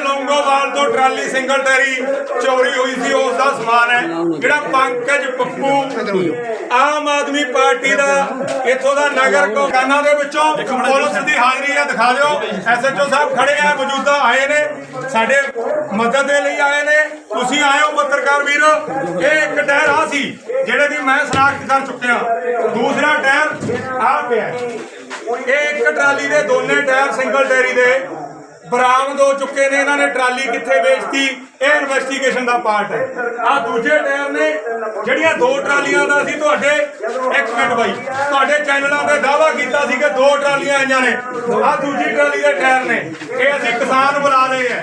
ਲੌਂਗੋਵਾਲ ਤੋਂ trolley single ਟੈਰੀ ਚੋਰੀ ਹੋਈ ਸੀ, ਉਸ ਦਾ ਸਮਾਨ ਹੈ, ਜਿਹੜਾ ਪੰਕਜ ਪੱਪੂ ਆਮ ਆਦਮੀ ਪਾਰਟੀ ਦਾ ਇੱਥੋਂ ਦਾ ਨਗਰ ਕੋਕਾਨਾ ਦੇ ਵਿੱਚੋਂ ਪੁਲਿਸ ਦੀ ਹਾਜ਼ਰੀ ਆ ਦਿਖਾ ਦਿਓ। ਐਸਐਚਓ ਸਾਹਿਬ ਖੜੇ ਆ, ਮੌਜੂਦਾ ਆਏ ਨੇ, ਸਾਡੇ ਮਦਦ ਦੇ ਲਈ ਆਏ ਨੇ। ਤੁਸੀਂ ਆਏ ਹੋ, ਪੱਤਰਕਾਰ ਵੀਰ। ਇਹ ਇੱਕ ਟਾਇਰ ਆ ਸੀ, ਜਿਹੜੇ ਦੀ ਮੈਂ ਸਨਾਖਤ ਕਰ ਚੁੱਕਿਆ। ਦੂਸਰਾ ਟਾਇਰ ਆ ਪਿਆ ਇਹ ਇੱਕ ਟਰਾਲੀ ਦੇ ਦੋਨੇ ਟਾਇਰ ਸਿੰਗਲ ਟੈਰੀ ਦੇ। ਬਰਾਮਦ ਹੋ ਚੁੱਕੇ ਨੇ। ਇਹਨਾਂ ਨੇ ਟਰਾਲੀ ਕਿੱਥੇ ਵੇਚਤੀ? ਇਹ ਇਨਵੈਸਟੀਗੇਸ਼ਨ ਦਾ ਪਾਰਟ ਹੈ। ਆ ਦੂਜੇ ਟਾਇਰ ਨੇ ਜਿਹੜੀਆਂ ਦੋ ਟਰਾਲੀਆਂ ਦਾ ਸੀ ਤੁਹਾਡੇ, ਇੱਕ ਮਿੰਟ ਬਾਈ, ਤੁਹਾਡੇ ਚੈਨਲਾਂ ਤੇ ਦਾਵਾ ਕੀਤਾ ਸੀ ਕਿ ਦੋ ਟਰਾਲੀਆਂ ਆਈਆਂ ਨੇ। ਆ ਦੂਜੀ ਟਰਾਲੀ ਦੇ ਟਾਇਰ ਨੇ। ਇਹ ਅਸੀਂ ਕਿਸਾਨ ਬੁਲਾ ਲਏ ਐ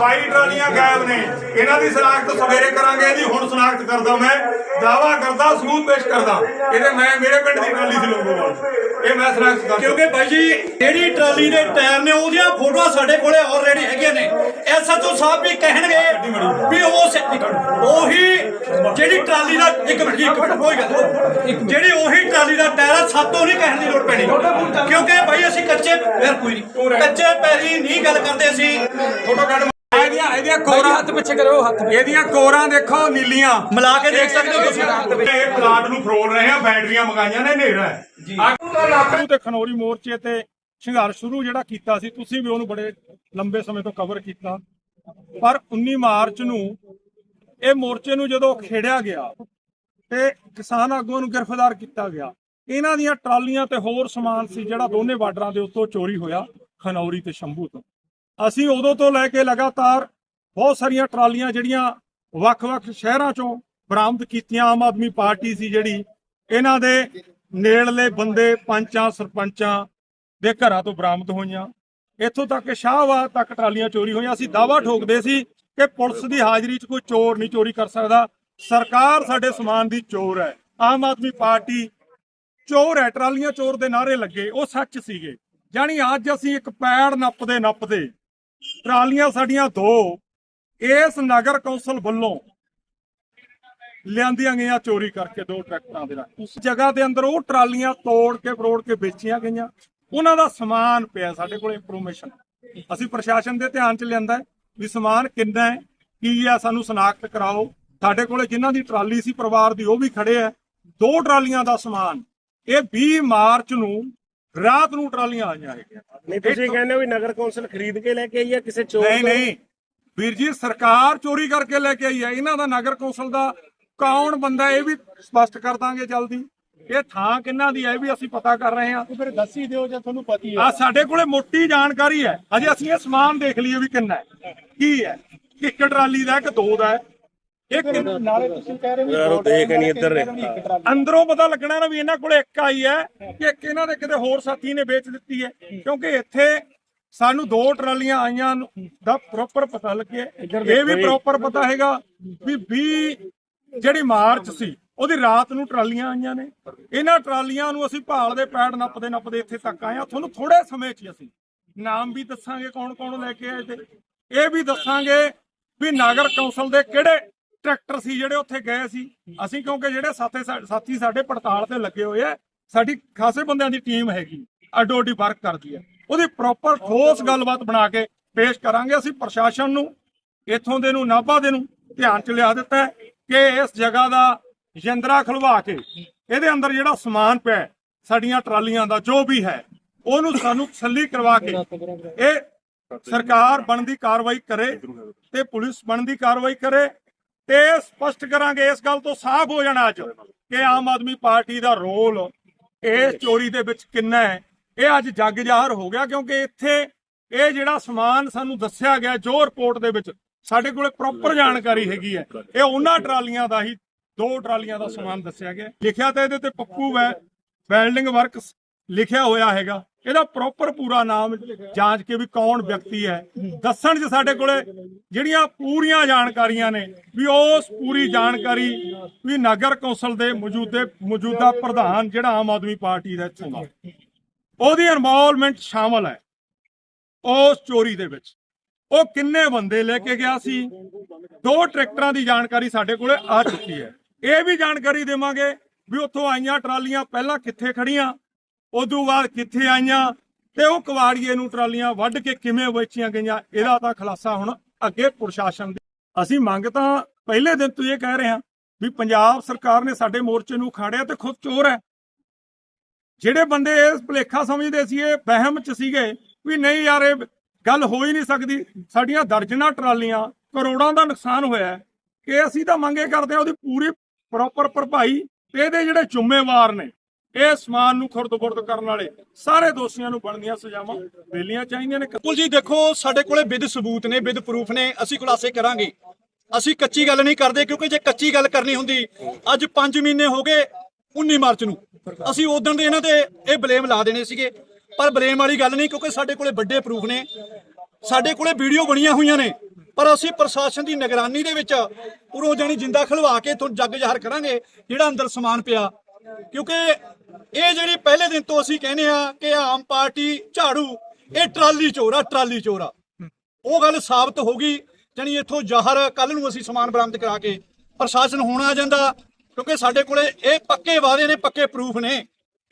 22 ਟਰਾਲੀਆਂ ਗਾਇਬ ਨੇ। ਇਹਨਾਂ ਦੀ ਸਨਾਖਤ ਸਵੇਰੇ ਕਰਾਂਗੇ ਇਹਦੀ ਹੁਣ ਸਨਾਖਤ ਕਰਦਾ ਮੈਂ। ਦਾਵਾ ਕਰਦਾ, ਸਬੂਤ ਪੇਸ਼ ਕਰਦਾ। ਇਹਦੇ ਮੈਂ, ਮੇਰੇ ਪਿੰਡ ਦੀ ਟਰਾਲੀ ਸੀ ਲੋਗੋਵਾਲ ਇਹ ਮੈਂ ਸਨਾਖਤ ਕਰਦਾ। ਕਿਉਂਕਿ ਭਾਈ ਜੀ, ਜਿਹੜੀ ਟਰਾਲੀ ਦੇ ਟਾਇਰ ਨੇ, ਉਹਦੀਆਂ ਫੋਟੋਆਂ ਸਾਡੇ ਕੋਲੇ ਆਲਰੇਡੀ ਹੈਗੀਆਂ ਨੇ। ਐਸਐਚਓ ਸਾਹਿਬ ਵੀ ਕਹਿਣਗੇ ਵੀ ਉਸ ਉਹੀ ਜਿਹੜੀ ਟਰਾਲੀ ਦਾ ਇੱਕ ਮਿੰਟ ਜੀ ਇੱਕ ਮਿੰਟ ਕੋਈ ਗੱਲ। ਜਿਹੜੀ ਉਹੀ ਟਰਾਲੀ ਦਾ ਟਾਇਰ ਸਾਤੋਂ ਨਹੀਂ ਕਹਿਣ ਦੀ ਲੋੜ ਪੈਣੀ। ਕਿਉਂਕਿ ਭਾਈ ਅਸੀਂ ਕੱਚੇ ਫਿਰ ਕੋਈ ਨਹੀਂ। ਕੱਚੇ ਪੈਰੀ ਨਹੀਂ ਗੱਲ ਕਰਦੇ ਅਸੀਂ। ਫੋਟੋ ਕੱਢ। ਇਹਦੀਆਂ ਇਹਦੀਆਂ ਕੋਰਾਂ ਹੱਥ ਪਿੱਛੇ ਕਰੋ ਹੱਥ ਇਹਦੀਆਂ ਕੋਰਾਂ ਦੇਖੋ ਨੀਲੀਆਂ। ਮਿਲਾ ਕੇ ਦੇਖ ਸਕਦੇ ਹੋ ਤੁਸੀਂ। ਇਹ ਪਲਾਂਟ ਨੂੰ ਫਰੋਲ ਰਹੇ ਆ ਬੈਟਰੀਆਂ ਮੰਗਾਈਆਂ ਨੇ ਹਨੇਰਾ ਹੈ। ਲਾਗੂ ਤੇ ਖਨੌਰੀ ਮੋਰਚੇ ਤੇ ਸੰਘਰਸ਼ ਸ਼ੁਰੂ ਜਿਹੜਾ ਕੀਤਾ ਸੀ ਤੁਸੀਂ ਵੀ ਉਹਨੂੰ ਬੜੇ ਲੰਬੇ ਸਮੇਂ ਤੋਂ ਕਵਰ ਕੀਤਾ। ਪਰ 19 ਮਾਰਚ ਨੂੰ ਇਹ ਮੋਰਚੇ ਨੂੰ ਜਦੋਂ ਖੇੜਿਆ ਗਿਆ ਤੇ ਕਿਸਾਨ ਆਗੂਆਂ ਨੂੰ ਗ੍ਰਿਫਤਾਰ ਕੀਤਾ ਗਿਆ, ਇਹਨਾਂ ਦੀਆਂ ਟਰਾਲੀਆਂ ਤੇ ਹੋਰ ਸਮਾਨ ਸੀ ਜਿਹੜਾ ਦੋਨੇ ਬਾਰਡਰਾਂ ਦੇ ਉੱਤੋਂ ਚੋਰੀ ਹੋਇਆ ਖਨੌਰੀ ਤੇ ਸ਼ੰਭੂ ਤੋਂ। ਅਸੀਂ ਉਦੋਂ ਤੋਂ ਲੈ ਕੇ ਲਗਾਤਾਰ ਬਹੁਤ ਸਾਰੀਆਂ ਟਰਾਲੀਆਂ ਜਿਹੜੀਆਂ ਵੱਖ-ਵੱਖ ਸ਼ਹਿਰਾਂ ਚੋਂ ਬਰਾਮਦ ਕੀਤੀਆਂ, ਆਮ ਆਦਮੀ ਪਾਰਟੀ ਸੀ ਜਿਹੜੀ, ਇਹਨਾਂ ਦੇ ਨੇੜਲੇ ਬੰਦੇ ਪੰਚਾਂ, ਸਰਪੰਚਾਂ ਦੇ ਘਰਾਂ ਤੋਂ ਬਰਾਮਦ ਹੋਈਆਂ। ਇੱਥੋਂ ਤੱਕ ਕਿ ਸ਼ਾਹਬਾਦ ਤੱਕ ਟਰਾਲੀਆਂ ਚੋਰੀ ਹੋਈਆਂ। ਅਸੀਂ ਦਾਵਾ ਠੋਕਦੇ ਸੀ ਕਿ ਪੁਲਿਸ ਦੀ ਹਾਜ਼ਰੀ 'ਚ ਕੋਈ ਚੋਰ ਨਹੀਂ ਚੋਰੀ ਕਰ ਸਕਦਾ। ਸਰਕਾਰ ਸਾਡੇ ਸਮਾਨ ਦੀ ਚੋਰ ਹੈ। ਆਮ ਆਦਮੀ ਪਾਰਟੀ ਚੋਰ ਹੈ। ਟਰਾਲੀਆਂ ਚੋਰ ਦੇ ਨਾਰੇ ਲੱਗੇ। ਉਹ ਸੱਚ ਸੀਗੇ। ਜਾਣੀ ਅੱਜ ਅਸੀਂ ਇੱਕ ਪੈੜ ਨੱਪਦੇ ਨੱਪਦੇ ਟਰਾਲੀਆਂ ਸਾਡੀਆਂ ਦੋ। ਇਸ ਨਗਰ ਕੌਂਸਲ ਵੱਲੋਂ ਲਿਆਂਦੀਆਂ ਗਈਆਂ ਚੋਰੀ ਕਰਕੇ ਦੋ ਟਰੈਕਟਰਾਂ ਦੇ ਨਾਲ ਉਸ ਜਗ੍ਹਾ ਦੇ ਅੰਦਰ ਉਹ ਟਰਾਲੀਆਂ ਤੋੜ ਕੇ, ਫਰੋੜ ਕੇ ਵੇਚੀਆਂ ਗਈਆਂ। ਉਹਨਾਂ ਦਾ ਸਮਾਨ ਪਿਆ ਸਾਡੇ ਕੋਲ ਇਨਫੋਰਮੇਸ਼ਨ ਅਸੀਂ ਪ੍ਰਸ਼ਾਸਨ ਦੇ ਧਿਆਨ 'ਚ ਲਿਆਂਦਾ ਵੀ ਸਮਾਨ ਕਿੰਨਾ ਹੈ ਕੀ ਹੈ ਸਾਨੂੰ ਸਨਾਖਤ ਕਰਾਓ। ਸਾਡੇ ਕੋਲੇ ਜਿਨ੍ਹਾਂ ਦੀ ਟਰਾਲੀ ਸੀ ਪਰਿਵਾਰ ਦੀ ਉਹ ਵੀ ਖੜੇ ਆ ਦੋ ਟਰਾਲੀਆਂ ਦਾ ਸਮਾਨ। ਇਹ 20 ਮਾਰਚ ਨੂੰ ਰਾਤ ਨੂੰ ਟਰਾਲੀਆਂ ਆਈਆਂ ਹੈਗੀਆਂ। ਨਹੀਂ ਤੁਸੀਂ ਕਹਿੰਦੇ ਹੋ ਵੀ ਨਗਰ ਕੌਂਸਲ ਖਰੀਦ ਕੇ ਲੈ ਕੇ ਆਈ ਹੈ ਕਿਸੇ ਚੋਰ ਨਹੀਂ? ਨਹੀਂ। ਵੀਰ ਜੀ ਸਰਕਾਰ ਚੋਰੀ ਕਰਕੇ ਲੈ ਕੇ ਆਈ ਹੈ। ਇਹਨਾਂ ਦਾ ਨਗਰ ਕੌਂਸਲ ਦਾ ਕੌਣ ਬੰਦਾ ਇਹ ਵੀ ਸਪਸ਼ਟ ਕਰ ਦਾਂਗੇ ਜਲਦੀ। ਇਹ ਥਾਂ ਕਿੰਨਾ ਦੀ ਹੈ ਵੀ ਅਸੀਂ ਪਤਾ ਕਰ ਰਹੇ ਹਾਂ। ਫਿਰ ਦੱਸੀ ਦਿਓ ਜੇ ਤੁਹਾਨੂੰ ਪਤੀ ਹੈ। ਆ ਸਾਡੇ ਕੋਲੇ ਮੋਟੀ ਜਾਣਕਾਰੀ ਹੈ। ਅਜੇ ਅਸੀਂ ਇਹ ਸਮਾਨ ਦੇਖ ਲਈਏ ਵੀ ਕਿੰਨਾ ਹੈ। ਕੀ ਹੈ? ਕਿ ਇੱਕ ਟਰਾਲੀ ਦਾ ਹੈ ਕਿ ਦੋ ਦਾ ਹੈ। ਇੱਕ ਨਾਲੇ ਤੁਸੀਂ ਕਹਿ ਰਹੇ ਯਾਰ ਉਹ ਦੇਖ ਨਹੀਂ ਇੱਧਰ ਅੰਦਰੋਂ ਪਤਾ ਲੱਗਣਾ ਨਾ ਵੀ ਇਹਨਾਂ ਕੋਲੇ ਇੱਕ ਆਈ ਹੈ। ਕਿ ਇੱਕ ਇਹਨਾਂ ਦੇ ਕਿਤੇ ਹੋਰ ਸਾਥੀ ਨੇ ਵੇਚ ਦਿੱਤੀ ਹੈ। ਕਿਉਂਕਿ ਇੱਥੇ ਸਾਨੂੰ ਦੋ ਟਰਾਲੀਆਂ ਆਈਆਂ ਦਾ ਪ੍ਰੋਪਰ ਪਤਾ ਲੱਗਿਆ ਇਹ ਵੀ ਪ੍ਰੋਪਰ ਪਤਾ ਹੈਗਾ ਵੀ 20 ਜਿਹੜੀ ਮਾਰਚ ਸੀ ਉਹਦੀ ਰਾਤ ਨੂੰ ਟਰਾਲੀਆਂ ਆਈਆਂ ਨੇ। ਇਹਨਾਂ ਟਰਾਲੀਆਂ ਨੂੰ ਅਸੀਂ ਭਾਲ ਦੇ ਪੈੜ ਨੱਪਦੇ ਨੱਪਦੇ ਇੱਥੇ ਤੱਕ ਆਏ ਆ ਤੁਹਾਨੂੰ ਥੋੜੇ ਸਮੇਂ 'ਚ ਅਸੀਂ ਨਾਮ ਵੀ ਦੱਸਾਂਗੇ ਕੌਣ ਕੌਣ ਲੈ ਕੇ ਆਏ ਤੇ ਇਹ ਵੀ ਦੱਸਾਂਗੇ ਵੀ ਨਗਰ ਕੌਂਸਲ ਦੇ ਕਿਹੜੇ ਟਰੈਕਟਰ ਸੀ ਜਿਹੜੇ ਉੱਥੇ ਗਏ ਸੀ। ਅਸੀਂ ਕਿਉਂਕਿ ਜਿਹੜੇ ਸਾਥੇ ਸਾ- ਸਾਥੀ ਸਾਡੇ ਪੜਤਾਲ ਤੇ ਲੱਗੇ ਹੋਏ ਆ, ਸਾਡੀ ਖਾਸੇ ਬੰਦਿਆਂ ਦੀ ਟੀਮ ਹੈਗੀ ਅੱਡੋ ਅੱਡੀ ਵਰਕ ਕਰਦੀ ਹੈ ਉਹਦੀ ਪ੍ਰੋਪਰ ਠੋਸ ਗੱਲਬਾਤ ਬਣਾ ਕੇ ਪੇਸ਼ ਕਰਾਂਗੇ ਅਸੀਂ ਪ੍ਰਸ਼ਾਸਨ ਨੂੰ, ਇੱਥੋਂ ਦੇ ਨੂੰ, ਨਾਭਾ ਦੇ ਨੂੰ ਧਿਆਨ ਚ ਲਿਆ ਦਿੱਤਾ ਕਿ ਇਸ ਜਗ੍ਹਾ ਦਾ ਯੰਤਰਾ ਖਲਵਾ ਕੇ ਇਹਦੇ ਅੰਦਰ ਜਿਹੜਾ ਸਮਾਨ ਪਿਆ ਸਾਡੀਆਂ ਟਰਾਲੀਆਂ ਦਾ ਜੋ ਵੀ ਹੈ ਉਹਨੂੰ ਸਾਨੂੰ ਤਸੱਲੀ ਕਰਵਾ ਕੇ ਇਹ ਸਰਕਾਰ ਬਣਦੀ ਕਾਰਵਾਈ ਕਰੇ ਤੇ ਪੁਲਿਸ ਬਣਦੀ ਕਾਰਵਾਈ ਕਰੇ ਤੇ ਸਪਸ਼ਟ ਕਰਾਂਗੇ ਇਸ ਗੱਲ ਤੋਂ ਸਾਫ਼ ਹੋ ਜਾਣਾ ਅੱਜ ਕਿ ਆਮ ਆਦਮੀ ਪਾਰਟੀ ਦਾ ਰੋਲ ਇਸ ਚੋਰੀ ਦੇ ਵਿੱਚ ਕਿੰਨਾ ਹੈ। ਇਹ ਅੱਜ ਜੱਗ ਜ਼ਾਹਰ ਹੋ ਗਿਆ ਕਿਉਂਕਿ ਇੱਥੇ ਇਹ ਜਿਹੜਾ ਸਮਾਨ ਸਾਨੂੰ ਦੱਸਿਆ ਗਿਆ ਜੋ ਰਿਪੋਰਟ ਦੇ ਵਿੱਚ ਸਾਡੇ ਕੋਲੇ ਪ੍ਰੋਪਰ ਜਾਣਕਾਰੀ ਹੈਗੀ ਹੈ। ਇਹ ਉਹਨਾਂ ਟਰਾਲੀਆਂ ਦਾ ਹੀ ਦੋ ਟਰਾਲੀਆਂ ਦਾ ਸਮਾਨ ਦੱਸਿਆ ਗਿਆ। ਲਿਖਿਆ ਤਾਂ ਇਹਦੇ ਤੇ ਪੱਪੂ ਵੈ, ਵੈਲਡਿੰਗ ਵਰਕਸ ਲਿਖਿਆ ਹੋਇਆ ਹੈਗਾ। ਇਹਦਾ ਪ੍ਰੋਪਰ ਪੂਰਾ ਨਾਮ ਜਾਂਚ ਕੇ ਵੀ ਕੌਣ ਵਿਅਕਤੀ ਹੈ। ਦੱਸਣ 'ਚ ਸਾਡੇ ਕੋਲੇ ਜਿਹੜੀਆਂ ਪੂਰੀਆਂ ਜਾਣਕਾਰੀਆਂ ਨੇ, ਵੀ ਉਸ ਪੂਰੀ ਜਾਣਕਾਰੀ ਵੀ ਨਗਰ ਕੌਂਸਲ ਦੇ ਮੌਜੂਦੇ, ਮੌਜੂਦਾ ਪ੍ਰਧਾਨ ਜਿਹੜਾ ਆਮ ਆਦਮੀ ਪਾਰਟੀ ਦਾ ਇੱਥੋਂ ਦਾ ਉਹਦੀ ਇਨਵੋਲਵਮੈਂਟ ਸ਼ਾਮਲ ਹੈ। ਉਸ ਚੋਰੀ ਦੇ ਵਿੱਚ। ਉਹ ਕਿੰਨੇ ਬੰਦੇ ਲੈ ਕੇ ਗਿਆ ਸੀ? ਦੋ ਟਰੈਕਟਰਾਂ ਦੀ ਜਾਣਕਾਰੀ ਸਾਡੇ ਕੋਲੇ ਆ ਚੁੱਕੀ ਹੈ। ਇਹ ਵੀ ਜਾਣਕਾਰੀ ਦੇਵਾਂਗੇ ਵੀ ਉੱਥੋਂ ਆਈਆਂ ਟਰਾਲੀਆਂ ਪਹਿਲਾਂ ਕਿੱਥੇ ਖੜੀਆਂ ਉਦੋਂ ਬਾਅਦ ਕਿੱਥੇ ਆਈਆਂ ਤੇ ਉਹ ਕਵਾੜੀਏ ਨੂੰ ਟਰਾਲੀਆਂ ਵੱਢ ਕੇ ਕਿਵੇਂ ਵੇਚੀਆਂ ਗਈਆਂ, ਇਹਦਾ ਤਾਂ ਖੁਲਾਸਾ ਹੁਣ ਅੱਗੇ ਪ੍ਰਸ਼ਾਸਨ ਦੀ। ਅਸੀਂ ਮੰਗ ਤਾਂ ਪਹਿਲੇ ਦਿਨ ਤੋਂ ਇਹ ਕਹਿ ਰਹੇ ਹਾਂ ਵੀ ਪੰਜਾਬ ਸਰਕਾਰ ਨੇ ਸਾਡੇ ਮੋਰਚੇ ਨੂੰ ਖਾੜਿਆ ਤੇ ਖੁਦ ਚੋਰ ਹੈ। ਜਿਹੜੇ ਬੰਦੇ ਇਸ ਭੁਲੇਖਾ ਸਮਝਦੇ ਸੀ, ਇਹ ਵਹਿਮ ਚ ਸੀਗੇ ਵੀ ਨਹੀਂ ਯਾਰ, ਇਹ ਗੱਲ ਹੋ ਹੀ ਨਹੀਂ ਸਕਦੀ। ਸਾਡੀਆਂ ਦਰਜਨਾਂ ਟਰਾਲੀਆਂ ਕਰੋੜਾਂ ਦਾ ਨੁਕਸਾਨ ਹੋਇਆ ਹੈ। ਕਿ ਅਸੀਂ ਤਾਂ ਮੰਗੇ ਕਰਦੇ ਹਾਂ ਉਹਦੀ ਪੂਰੀ ਪ੍ਰੋਪਰ ਭਰਪਾਈ ਤੇ ਇਹਦੇ ਜਿਹੜੇ ਜ਼ਿੰਮੇਵਾਰ ਨੇ, ਇਹ ਸਮਾਨ ਨੂੰ ਖੁਰਦ-ਬੁਰਦ ਕਰਨ ਵਾਲੇ, ਸਾਰੇ ਦੋਸ਼ੀਆਂ ਨੂੰ ਬਣਦੀਆਂ ਸਜ਼ਾਵਾਂ ਮਿਲਣੀਆਂ ਚਾਹੀਦੀਆਂ ਨੇ। ਬਿਲਕੁਲ ਜੀ, ਦੇਖੋ, ਸਾਡੇ ਕੋਲੇ ਵਿਦ ਸਬੂਤ ਨੇ ਵਿਦ ਪ੍ਰੂਫ ਨੇ, ਅਸੀਂ ਖੁਲਾਸੇ ਕਰਾਂਗੇ। ਅਸੀਂ ਕੱਚੀ ਗੱਲ ਨਹੀਂ ਕਰਦੇ, ਕਿਉਂਕਿ ਜੇ ਕੱਚੀ ਗੱਲ ਕਰਨੀ ਹੁੰਦੀ, ਅੱਜ 5 ਮਹੀਨੇ ਹੋ ਗਏ 19 ਮਾਰਚ ਨੂੰ। ਅਸੀਂ ਉਦੋਂ ਦੇ ਇਹਨਾਂ ਤੇ ਇਹ ਬਲੇਮ ਲਾ ਦੇਣੇ ਸੀਗੇ। ਪਰ ਬਲੇਮ ਵਾਲੀ ਗੱਲ ਨਹੀਂ, ਕਿਉਂਕਿ ਸਾਡੇ ਕੋਲੇ ਵੱਡੇ ਪ੍ਰੂਫ ਨੇ। ਸਾਡੇ ਕੋਲੇ ਵੀਡੀਓ ਬਣੀਆਂ ਹੋਈਆਂ ਨੇ। ਪਰ ਅਸੀਂ ਪ੍ਰਸ਼ਾਸਨ ਦੀ ਨਿਗਰਾਨੀ ਦੇ ਵਿੱਚ ਉਰੋਂ ਜਾਣੀ ਜਿੰਦਾ ਖਲਵਾ ਕੇ ਤੁਹਾਨੂੰ ਜੱਗ ਜ਼ਾਹਰ ਕਰਾਂਗੇ ਜਿਹੜਾ ਅੰਦਰ ਸਮਾਨ ਪਿਆ। ਕਿਉਂਕਿ ਇਹ ਜਿਹੜੀ ਪਹਿਲੇ ਦਿਨ ਤੋਂ ਅਸੀਂ ਕਹਿੰਦੇ ਆ ਕਿ ਆਮ ਪਾਰਟੀ ਝਾੜੂ ਇਹ ਟਰਾਲੀ ਚੋਰਾ ਟਰਾਲੀ ਚੋਰਾ ਉਹ ਗੱਲ ਸਾਬਤ ਹੋ ਗਈ ਜਾਣੀ ਇੱਥੋਂ ਜ਼ਾਹਰ ਕੱਲ ਨੂੰ ਅਸੀਂ ਸਮਾਨ ਬਰਾਮਦ ਕਰਾ ਕੇ ਪ੍ਰਸ਼ਾਸਨ ਹੁਣ ਆ ਜਾਂਦਾ ਕਿਉਂਕਿ ਸਾਡੇ ਕੋਲੇ ਇਹ ਪੱਕੇ ਵਾਅਦੇ ਨੇ ਪੱਕੇ ਪ੍ਰੂਫ ਨੇ।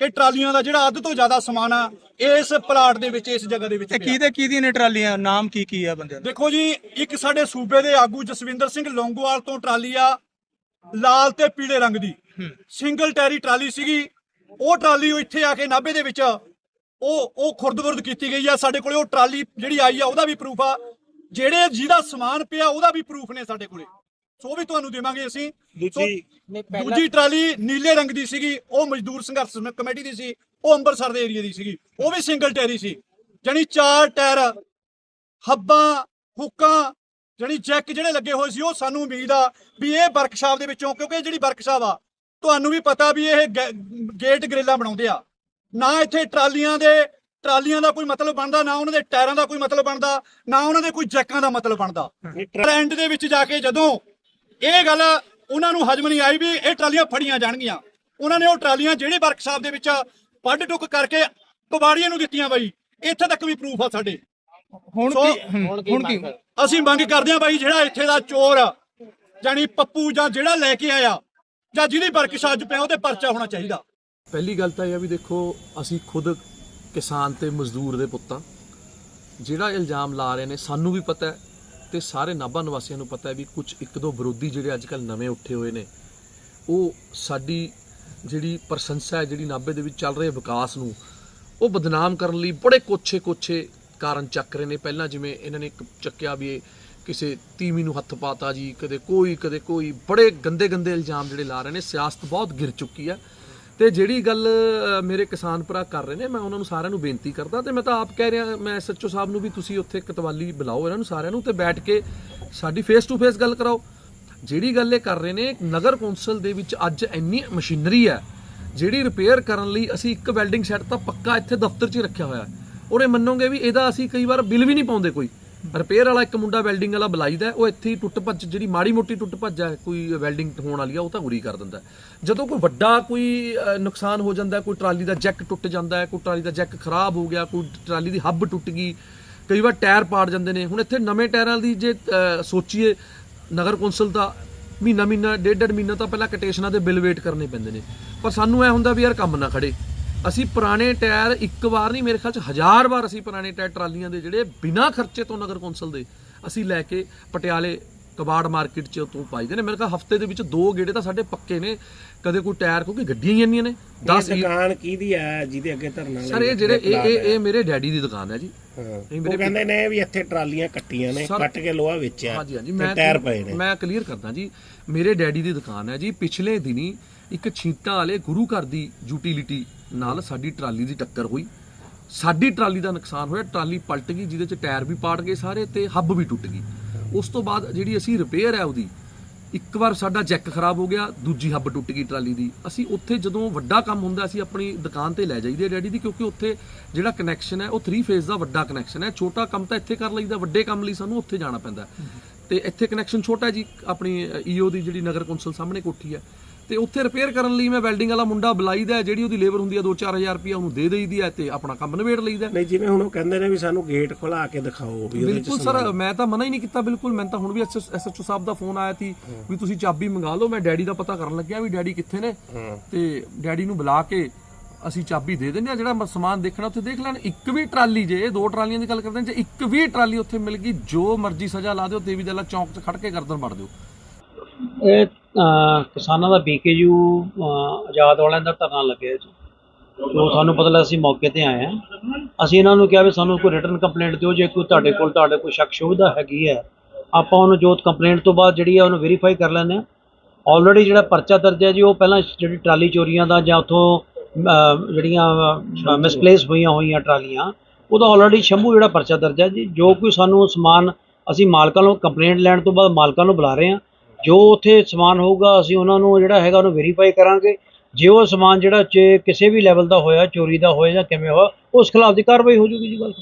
ਕਿ ਟਰਾਲੀਆਂ ਦਾ ਜਿਹੜਾ ਅੱਧ ਤੋਂ ਜ਼ਿਆਦਾ ਸਮਾਨ ਆ ਇਸ ਪਲਾਟ ਦੇ ਵਿੱਚ ਇਸ ਜਗ੍ਹਾ ਦੇ ਵਿੱਚ ਇਹ ਪਿਆ। ਕਿਹਦੇ ਕਿਹਦੀ ਨੇ ਟਰਾਲੀਆਂ? ਨਾਮ ਕੀ ਕੀ ਆ ਬੰਦਿਆਂ ਦੇ? ਦੇਖੋ ਜੀ ਇੱਕ ਸਾਡੇ ਸੂਬੇ ਦੇ ਆਗੂ ਜਸਵਿੰਦਰ ਸਿੰਘ ਲੌਂਗੋਵਾਲ ਤੋਂ ਟਰਾਲੀ ਆ ਲਾਲ ਤੇ ਪੀਲੇ ਰੰਗ ਦੀ। ਸਿੰਗਲ ਟੈਰੀ ਟਰਾਲੀ ਸੀਗੀ। ਉਹ ਟਰਾਲੀ ਉਹ ਇੱਥੇ ਆ ਕੇ ਨਾਭੇ ਦੇ ਵਿੱਚ ਉਹ ਉਹ ਖੁਰਦਬੁਰਦ ਕੀਤੀ ਗਈ ਆ। ਸਾਡੇ ਕੋਲੇ ਉਹ ਟਰਾਲੀ ਜਿਹੜੀ ਆਈ ਆ ਉਹਦਾ ਵੀ ਪ੍ਰੂਫ ਆ। ਜਿਹੜੇ ਜਿਹਦਾ ਸਮਾਨ ਪਿਆ ਉਹਦਾ ਵੀ ਪ੍ਰੂਫ ਨੇ ਸਾਡੇ ਕੋਲੇ। ਸੋ ਉਹ ਵੀ ਤੁਹਾਨੂੰ ਦੇਵਾਂਗੇ ਅਸੀਂ। ਸੋ ਦੂਜੀ ਟਰਾਲੀ ਨੀਲੇ ਰੰਗ ਦੀ ਸੀਗੀ ਉਹ ਮਜ਼ਦੂਰ ਸੰਘਰਸ਼ ਕਮੇਟੀ ਦੀ ਸੀ ਉਹ ਅੰਮ੍ਰਿਤਸਰ ਦੇ ਏਰੀਆ ਦੀ ਸੀਗੀ ਉਹ ਵੀ ਸਿੰਗਲ ਟੈਰੀ ਸੀ ਜਾਣੀ ਚਾਰ ਟਾਇਰ ਹੱਬਾਂ ਹੁੱਕਾਂ ਜਿਹੜੀ ਚੈੱਕ ਜਿਹੜੇ ਲੱਗੇ ਹੋਏ ਸੀ ਉਹ ਸਾਨੂੰ ਉਮੀਦ ਆ ਵੀ ਇਹ ਵਰਕਸ਼ਾਪ ਦੇ ਵਿੱਚੋਂ ਕਿਉਂਕਿ ਇਹ ਜਿਹੜੀ ਵਰਕਸ਼ਾਪ ਆ ਤੁਹਾਨੂੰ ਵੀ ਪਤਾ ਵੀ ਇਹ ਗੇਟ ਗ੍ਰਿਲਾਂ ਬਣਾਉਂਦੇ ਆ ਨਾ ਇੱਥੇ ਟਰਾਲੀਆਂ ਦੇ ਟਰਾਲੀਆਂ ਦਾ ਕੋਈ ਮਤਲਬ ਬਣਦਾ ਨਾ ਉਹਨਾਂ ਦੇ ਟਾਇਰਾਂ ਦਾ ਕੋਈ ਮਤਲਬ ਬਣਦਾ ਨਾ ਉਹਨਾਂ ਦੇ ਕੋਈ ਜੈਕਾਂ ਦਾ ਮਤਲਬ ਬਣਦਾ। ਟ੍ਰੈਂਡ ਦੇ ਵਿੱਚ ਜਾ ਕੇ ਜਦੋਂ ਇਹ ਗੱਲ ਉਹਨਾਂ ਨੂੰ ਹਜਮ ਨਹੀਂ ਆਈ ਵੀ ਇਹ ਟਰਾਲੀਆਂ ਫੜੀਆਂ ਜਾਣਗੀਆਂ। ਉਹਨਾਂ ਨੇ ਉਹ ਟਰਾਲੀਆਂ ਜਿਹੜੇ ਵਰਕਸ਼ਾਪ ਦੇ ਵਿੱਚ ਵੱਢ ਟੁੱਕ ਕਰਕੇ ਕਬਾੜੀਆਂ ਨੂੰ ਦਿੱਤੀਆਂ ਬਾਈ। ਇੱਥੇ ਤੱਕ ਵੀ ਪ੍ਰੂਫ ਆ ਸਾਡੇ। ਹੁਣ ਕੀ ਹੁਣ ਕੀ ਅਸੀਂ ਮੰਗ ਕਰਦੇ ਹਾਂ ਬਾਈ ਜਿਹੜਾ ਇੱਥੇ ਦਾ ਚੋਰ ਜਾਨੀ ਪੱਪੂ ਜਾਂ ਜਿਹੜਾ ਲੈ ਕੇ ਆਇਆ ਜਾਂ ਜਿਹਦੀ ਵਰਕਸ਼ਾਪ 'ਚ ਪਿਆ ਉਹਦੇ ਪਰਚਾ ਹੋਣਾ ਚਾਹੀਦਾ। ਪਹਿਲੀ ਗੱਲ ਤਾਂ ਇਹ ਆ ਵੀ ਦੇਖੋ ਅਸੀਂ ਖੁਦ ਕਿਸਾਨ ਤੇ ਮਜ਼ਦੂਰ ਦੇ ਪੁੱਤਾਂ। ਜਿਹੜਾ ਇਲਜ਼ਾਮ ਲਾ ਰਹੇ ਨੇ ਸਾਨੂੰ ਵੀ ਪਤਾ ਹੈ ਤੇ ਸਾਰੇ ਨਾਭਾ ਨਿਵਾਸੀਆਂ ਨੂੰ ਪਤਾ ਹੈ ਵੀ ਕੁਝ ਇੱਕ ਦੋ ਵਿਰੋਧੀ ਜਿਹੜੇ ਅੱਜ ਕੱਲ ਨਵੇਂ ਉੱਠੇ ਹੋਏ ਨੇ, ਉਹ ਸਾਡੀ ਜਿਹੜੀ ਪ੍ਰਸ਼ੰਸਾ ਹੈ, ਜਿਹੜੀ ਨਾਭੇ ਦੇ ਵਿੱਚ ਚੱਲ ਰਹੇ ਵਿਕਾਸ ਨੂੰ, ਉਹ ਬਦਨਾਮ ਕਰਨ ਲਈ ਬੜੇ ਕੋਛੇ ਕੋਛੇ ਕਾਰਨ ਚੱਕ ਰਹੇ ਨੇ। ਪਹਿਲਾਂ ਜਿਵੇਂ ਇਹਨਾਂ ਨੇ ਚੱਕਿਆ ਵੀ ਇਹ ਕਿਸੇ ਤੀਵੀ ਨੂੰ ਹੱਥ ਪਾਤਾ ਜੀ, ਕਦੇ ਕੋਈ ਕਦੇ ਕੋਈ, ਬੜੇ ਗੰਦੇ ਗੰਦੇ ਇਲਜ਼ਾਮ ਜਿਹੜੇ ਲਾ ਰਹੇ ਨੇ, ਸਿਆਸਤ ਬਹੁਤ ਗਿਰ ਚੁੱਕੀ ਹੈ। ਤੇ ਜਿਹੜੀ ਗੱਲ ਮੇਰੇ ਕਿਸਾਨ ਭਰਾ ਕਰ ਰਹੇ ਨੇ, ਮੈਂ ਉਹਨਾਂ ਨੂੰ ਸਾਰਿਆਂ ਨੂੰ ਬੇਨਤੀ ਕਰਦਾ ਤੇ ਮੈਂ ਤਾਂ ਆਪ ਕਹਿ ਰਿਹਾ, ਮੈਂ ਐਸਐਚਓ ਸਾਹਿਬ ਨੂੰ ਵੀ ਤੁਸੀਂ ਉੱਥੇ ਕਤਵਾਲੀ ਬੁਲਾਓ ਇਹਨਾਂ ਨੂੰ ਸਾਰਿਆਂ ਨੂੰ ਤੇ ਬੈਠ ਕੇ ਸਾਡੀ ਫੇਸ ਟੂ ਫੇਸ ਗੱਲ ਕਰਾਓ। ਜਿਹੜੀ ਗੱਲ ਇਹ ਕਰ ਰਹੇ ਨੇ, ਨਗਰ ਕੌਂਸਲ ਦੇ ਵਿੱਚ ਅੱਜ ਇੰਨੀ ਮਸ਼ੀਨਰੀ ਹੈ, ਜਿਹੜੀ ਰਿਪੇਅਰ ਕਰਨ ਲਈ ਅਸੀਂ ਇੱਕ ਵੈਲਡਿੰਗ ਸੈੱਟ ਤਾਂ ਪੱਕਾ ਇੱਥੇ ਦਫ਼ਤਰ 'ਚ ਹੀ ਰੱਖਿਆ ਹੋਇਆ ਔਰ ਇਹ ਮੰਨੋਗੇ ਵੀ ਇਹਦਾ ਅਸੀਂ ਕਈ ਵਾਰ ਬਿੱਲ ਵੀ ਨਹੀਂ ਪਾਉਂਦੇ ਕੋਈ। ਰਿਪੇਅਰ ਵਾਲਾ ਇੱਕ ਮੁੰਡਾ ਵੈਲਡਿੰਗ ਵਾਲਾ ਬੁਲਾਈਦਾ ਉਹ ਇੱਥੇ ਹੀ ਟੁੱਟ ਭੱਜ, ਜਿਹੜੀ ਮਾੜੀ ਮੋਟੀ ਟੁੱਟ ਭੱਜ ਹੈ, ਕੋਈ ਵੈਲਡਿੰਗ ਹੋਣ ਵਾਲੀ ਆ, ਉਹ ਤਾਂ ਉਰੀ ਕਰ ਦਿੰਦਾ ਜਦੋਂ ਕੋਈ ਵੱਡਾ ਕੋਈ ਨੁਕਸਾਨ ਹੋ ਜਾਂਦਾ ਕੋਈ ਟਰਾਲੀ ਦਾ ਜੈਕ ਟੁੱਟ ਜਾਂਦਾ ਹੈ, ਕੋਈ ਟਰਾਲੀ ਦਾ ਜੈਕ ਖਰਾਬ ਹੋ ਗਿਆ, ਕੋਈ ਟਰਾਲੀ ਦੀ ਹੱਬ ਟੁੱਟ ਗਈ, ਕਈ ਵਾਰ ਟਾਇਰ ਪਾੜ ਜਾਂਦੇ ਨੇ। ਹੁਣ ਇੱਥੇ ਨਵੇਂ ਟਾਇਰਾਂ ਦੀ ਜੇ ਸੋਚੀਏ, ਨਗਰ ਕੌਂਸਲ ਦਾ ਮਹੀਨਾ ਮਹੀਨਾ ਡੇਢ ਡੇਢ ਮਹੀਨਾ ਤਾਂ ਪਹਿਲਾਂ ਕਟੇਸ਼ਨਾਂ ਦੇ ਬਿੱਲ ਵੇਟ ਕਰਨੇ ਪੈਂਦੇ ਨੇ। ਪਰ ਸਾਨੂੰ ਐ ਹੁੰਦਾ ਵੀ ਯਾਰ ਕੰਮ ਨਾ ਖੜੇ। ਅਸੀਂ ਪੁਰਾਣੇ ਟਾਇਰ ਇੱਕ ਵਾਰ ਨਹੀਂ, ਮੇਰੇ ਖਿਆਲ ਚ ਹਜ਼ਾਰ ਵਾਰ ਅਸੀਂ ਪੁਰਾਣੇ ਟਾਇਰ ਟਰਾਲੀਆਂ ਦੇ ਜਿਹੜੇ ਬਿਨਾਂ ਖਰਚੇ ਤੋਂ ਨਗਰ ਕੌਂਸਲ ਦੇ ਅਸੀਂ ਲੈ ਕੇ ਪਟਿਆਲੇ ਕਬਾੜ ਮਾਰਕੀਟ ਚ ਤੋਂ ਪਾਈਦੇ ਨੇ। ਮੇਰੇ ਖਿਆਲ ਹਫ਼ਤੇ ਦੇ ਵਿੱਚ ਦੋ ਗੇੜੇ ਤਾਂ ਸਾਡੇ ਪੱਕੇ ਨੇ। ਕਦੇ ਕੋਈ ਟਾਇਰ ਕਿਉਂਕਿ ਗੱਡੀਆਂ ਹੀ ਇੰਨੀਆਂ ਨੇ। 10 ਇਹ ਦੁਕਾਨ ਕਿਹਦੀ ਆ ਜਿਹਦੇ ਅੱਗੇ ਧਰਨਾ ਸਰ ਇਹ ਜਿਹੜੇ ਇਹ ਇਹ ਇਹ ਮੇਰੇ ਡੈਡੀ ਦੀ ਦੁਕਾਨ ਹੈ ਜੀ। ਹਾਂ। ਇਹ ਉਹ ਮੇਰੇ ਕਹਿੰਦੇ ਨੇ ਵੀ ਇੱਥੇ ਟਰਾਲੀਆਂ ਕੱਟੀਆਂ ਨੇ ਕੱਟ ਕੇ ਲੋਹਾ ਵੇਚਿਆ ਹਾਂਜੀ ਹਾਂਜੀ। ਮੈਂ ਟਾਇਰ ਪਏ ਨੇ। ਮੈਂ ਕਲੀਅਰ ਕਰਦਾ ਜੀ। ਮੇਰੇ ਡੈਡੀ ਦੀ ਦੁਕਾਨ ਹੈ ਜੀ। ਪਿਛਲੇ ਦਿਨੀ ਇੱਕ ਛੀਟਾਂ ਵਾਲੇ ਗੁਰੂ ਘਰ ਦੀ ਯੂਟਿਲਿਟੀ ਨਾਲ ਸਾਡੀ ਟਰਾਲੀ ਦੀ ਟੱਕਰ ਹੋਈ। ਸਾਡੀ ਟਰਾਲੀ ਦਾ ਨੁਕਸਾਨ ਹੋਇਆ। ਟਰਾਲੀ ਪਲਟ ਗਈ ਜਿਹਦੇ ਚ ਟਾਇਰ ਵੀ ਪਾੜ ਗਏ ਸਾਰੇ ਤੇ ਹੱਬ ਵੀ ਟੁੱਟ ਗਈ। ਉਸ ਤੋਂ ਬਾਅਦ ਜਿਹੜੀ ਅਸੀਂ ਰਿਪੇਅਰ ਹੈ ਉਹਦੀ, ਇੱਕ ਵਾਰ ਸਾਡਾ ਜੈਕ ਖਰਾਬ ਹੋ ਗਿਆ, ਦੂਜੀ ਹੱਬ ਟੁੱਟ ਗਈ ਟਰਾਲੀ ਦੀ। ਅਸੀਂ ਉੱਥੇ ਜਦੋਂ ਵੱਡਾ ਕੰਮ ਹੁੰਦਾ, ਅਸੀਂ ਆਪਣੀ ਦੁਕਾਨ ਤੇ ਲੈ ਜਾਈਦੇ ਡੈਡੀ ਦੀ, ਕਿਉਂਕਿ ਉੱਥੇ ਜਿਹੜਾ ਕਨੈਕਸ਼ਨ ਹੈ, ਉਹ 3 ਫੇਜ਼ ਦਾ ਵੱਡਾ ਕਨੈਕਸ਼ਨ ਹੈ। ਛੋਟਾ ਕੰਮ ਤਾਂ ਇੱਥੇ ਕਰ ਲਈਦਾ, ਵੱਡੇ ਕੰਮ ਲਈ ਸਾਨੂੰ ਉੱਥੇ ਜਾਣਾ ਪੈਂਦਾ। ਤੇ ਇੱਥੇ ਕਨੈਕਸ਼ਨ ਛੋਟਾ ਜੀ, ਆਪਣੀ ਈਓ ਦੀ ਜਿਹੜੀ ਨਗਰ ਕੌਂਸਲ ਸਾਹਮਣੇ ਕੋਠੀ ਹੈ। ਤੇ ਉੱਥੇ ਰਿਪੇਅਰ ਕਰਨ ਲਈ ਮੈਂ ਵੈਲਡਿੰਗ ਵਾਲਾ ਮੁੰਡਾ ਬੁਲਾਈਦਾ ਹੈ, ਜਿਹੜੀ ਉਹਦੀ ਲੇਬਰ ਹੁੰਦੀ ਹੈ 2-4000 ਰੁਪਇਆ ਉਹਨੂੰ ਦੇ ਦੇਈਦੀ ਹੈ ਤੇ ਆਪਣਾ ਕੰਮ ਨਿਬੇੜ ਲਈਦਾ। ਨਹੀਂ ਜਿਵੇਂ ਹੁਣ ਉਹ ਕਹਿੰਦੇ ਨੇ ਵੀ ਸਾਨੂੰ ਗੇਟ ਖੁਲਾ ਕੇ ਦਿਖਾਓ ਵੀ ਉਹਦੇ ਚ ਬਿਲਕੁਲ ਸਰ ਮੈਂ ਤਾਂ ਮਨਾ ਹੀ ਨਹੀਂ ਕੀਤਾ ਬਿਲਕੁਲ। ਮੈਂ ਤਾਂ ਹੁਣ ਵੀ ਐਸਐਚਓ ਸਾਹਿਬ ਦਾ ਫੋਨ ਆਇਆ ਸੀ ਵੀ ਤੁਸੀਂ ਚਾਬੀ ਮੰਗਾ ਲਓ ਮੈਂ ਡੈਡੀ ਦਾ ਪਤਾ ਕਰਨ ਲੱਗਿਆ ਵੀ ਡੈਡੀ ਕਿੱਥੇ ਨੇ। ਤੇ ਡੈਡੀ ਨੂੰ ਬੁਲਾ ਕੇ ਅਸੀਂ ਚਾਬੀ ਦੇ ਦਿੰਦੇ ਆ ਜਿਹੜਾ ਮ- ਸਮਾਨ ਦੇਖਣਾ ਉੱਥੇ ਦੇਖ ਲੈਣ। ਇੱਕ ਵੀ ਟਰਾਲੀ ਜੇ ਦੋ ਟਰਾਲੀਆਂ ਦੀ ਗੱਲ ਕਰਦੇ ਜੇ ਇੱਕ ਵੀ ਟਰਾਲੀ ਉੱਥੇ ਮਿਲ ਗਈ ਜੋ ਮਰਜ਼ੀ ਸਜ਼ਾ ਲਾ ਦਿਓ ਦੇਵੀ ਦਲਾ ਚੌਂਕ 'ਚ ਖੜ ਕੇ ਗਰਦਨ ਵੜ ਦਿਓ। ਇਹ ਕਿਸਾਨਾਂ ਦਾ ਬੀਕੇਯੂ ਆਜ਼ਾਦ ਵਾਲਿਆਂ ਦਾ ਧਰਨਾ ਲੱਗਿਆ ਜੀ। ਜੋ ਸਾਨੂੰ ਪਤਾ ਲੱਗਾ ਅਸੀਂ ਮੌਕੇ ਤੇ ਆਏ ਹਾਂ। ਅਸੀਂ ਇਹਨਾਂ ਨੂੰ ਕਿਹਾ ਵੀ ਸਾਨੂੰ ਕੋਈ ਰਿਟਰਨ ਕੰਪਲੇਂਟ ਦਿਓ, ਜੇ ਕੋਈ ਤੁਹਾਡੇ ਕੋਲ, ਤੁਹਾਡੇ ਕੋਈ ਸ਼ੱਕ ਸ਼ੁਬਦਾ ਹੈਗੀ ਹੈ, ਆਪਾਂ ਉਹਨੂੰ ਜੋ ਕੰਪਲੇਂਟ ਤੋਂ ਬਾਅਦ ਜਿਹੜੀ ਹੈ ਉਹਨੂੰ ਵੈਰੀਫਾਈ ਕਰ ਲੈਂਦੇ ਹਾਂ। ਆਲਰੇਡੀ ਜਿਹੜਾ ਪਰਚਾ ਦਰਜ ਹੈ ਜੀ, ਉਹ ਪਹਿਲਾਂ ਜਿਹੜੀ ਟਰਾਲੀ ਚੋਰੀਆਂ ਦਾ ਜਾਂ ਉੱਥੋਂ ਜਿਹੜੀਆਂ ਮਿਸਪਲੇਸ ਹੋਈਆਂ ਹੋਈਆਂ ਟਰਾਲੀਆਂ, ਉਹਦਾ ਆਲਰੇਡੀ ਸ਼ੰਭੂ ਜਿਹੜਾ ਪਰਚਾ ਦਰਜ ਹੈ ਜੀ। ਜੋ ਕੋਈ ਸਾਨੂੰ ਸਮਾਨ ਅਸੀਂ ਮਾਲਕਾਂ ਨੂੰ ਕੰਪਲੇਂਟ ਲੈਣ ਤੋਂ ਬਾਅਦ ਮਾਲਕਾਂ ਨੂੰ ਬੁਲਾ ਰਹੇ ਹਾਂ। ਜੋ ਉੱਥੇ ਸਮਾਨ ਹੋਊਗਾ, ਅਸੀਂ ਉਹਨਾਂ ਨੂੰ ਜਿਹੜਾ ਹੈਗਾ ਉਹਨੂੰ ਵੈਰੀਫਾਈ ਕਰਾਂਗੇ। ਜੇ ਉਹ ਸਮਾਨ ਜਿਹੜਾ ਚ ਕਿਸੇ ਵੀ ਲੈਵਲ ਦਾ ਹੋਇਆ, ਚੋਰੀ ਦਾ ਹੋਇਆ ਜਾਂ ਕਿਵੇਂ ਹੋਇਆ, ਉਸ ਖਿਲਾਫ ਦੀ ਕਾਰਵਾਈ ਹੋ ਜੂਗੀ ਜੀ ਗੱਲ।